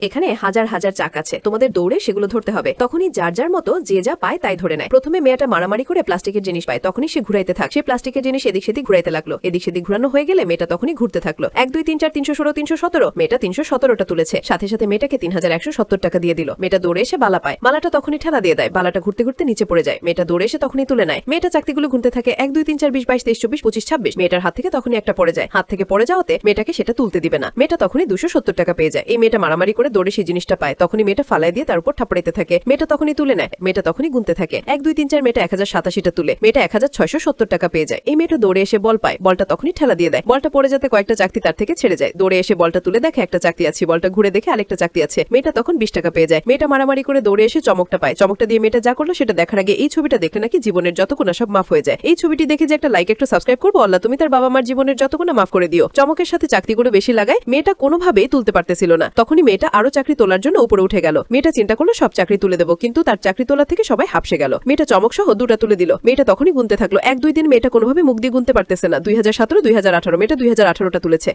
এখানে হাজার হাজার চাক আছে। তোমাদের দৌড়ে সেগুলো ধরতে হবে। তখনই যার যার মতো যে যা পায় তাই ধরে নেয়। প্রথমে মেয়েটা মারামারি করে প্লাস্টিকের জিনিস পায়। তখনই সে ঘুরাইতে থাক। সে প্লাস্টিকের জিনিস এদিক সেদিক ঘুরাইতে লাগল। এদিক সেদিক ঘুরানো হয়ে গেলে মেয়েটা তখনই ঘুরতে থাকল। এক, দুই, তিন, চার, তিনশো ষোলো, তিনশো সতেরো। মেয়েটা তিনশো সতেরোটা তুলেছে। সাথে সাথে মেয়েটাকে তিন হাজার একশো সত্তর টাকা দিয়ে দিল। মেয়েটা দৌড়ে এসে বালা পায়। বালাটা তখনই ঠেলা দিয়ে দেয়। বালাটা ঘুরতে ঘুরতে নিচে পড়ে যায়। মেয়েটা দৌড়ে এসে তখনই তুলে নেয়। মেয়েটা চাকতিগুলো ঘুরতে থাকে এক, দুই, তিন, চার, বিশ, বাইশ, তেইশ, চব্বিশ, পঁচিশ, ছাব্বিশ। মেয়েটার হাত থেকে তখনই একটা পড়ে যায়। হাত থেকে পড়ে যাওয়াতে মেয়েটাকে সেটা তুলতে দিবে না। মেয়েটা তখনই দুশো সত্তর টাকা পেয়ে যায়। এই মেয়েটা মারামারি করে দৌড়ে সেই জিনিসটা পায়। তখনই মেয়েটা ফালাই দিয়ে তার উপর ঠাপড়াইতে থাকে। মেয়েটা তখনই তুলে নেয়। মেয়েটা তখনই গুনতে থাকে। এক, দুই, তিন, চার, মেয়েটা এক হাজার সাতাশিটা তুলে। মেয়েটা এক হাজার ছয়শো সত্তর টাকা পেয়ে যায়। এই মেয়েটা দৌড়ে এসে বল পায়। বলটা তখনই ঠেলা দিয়ে দেয়। বলটা পড়ে যাতে কয়েকটা চাকতি তার থেকে ছেড়ে যায়। দৌড়ে এসে বলটা তুলে দেখে একটা চাকতি আছে। বলটা ঘুরে দেখে আরেকটা চাকতি আছে। মেয়েটা তখন বিশ টাকা পেয়ে যায়। মেয়েটা মারামারি করে দৌড়ে এসে চমকটা পায়। চমকটা দিয়ে মেয়েটা যা করল সেটা দেখার আগে এই ছবিটা দেখলে নাকি জীবনের যত কোনা সব মাফ হয়ে যায়। এই ছবিটি দেখে যে একটা লাইক, একটু সাবস্ক্রাইব করব। আল্লাহ, তুমি তার বাবা মার জীবনের যত কোনা মাফ করে দিও। চমকের সাথে চাকরিগুলো বেশি লাগায়। মেয়েটা কোনোভাবেই তুলতে পারতেছিল না। তখনই মেয়েটা আরও চাকরি তোলার জন্য উপরে উঠে গেল। মেয়েটা চিন্তা করল, সব চাকরি তুলে দেবো, কিন্তু তার চাকরি তোলা থেকে সবাই হাফসে গেল। মেয়েটা চমক সহ দুটা তুলে দিল। মেয়েটা তখনই গুনতে থাকল। এক দুই দিন মেয়েটা কোনোভাবে মুখ দিয়ে গুনতে পারতেছে না। দুই হাজার সতেরো, দুই হাজার আঠারো, মেয়েটা দুই হাজার আঠারোটা তুলেছে।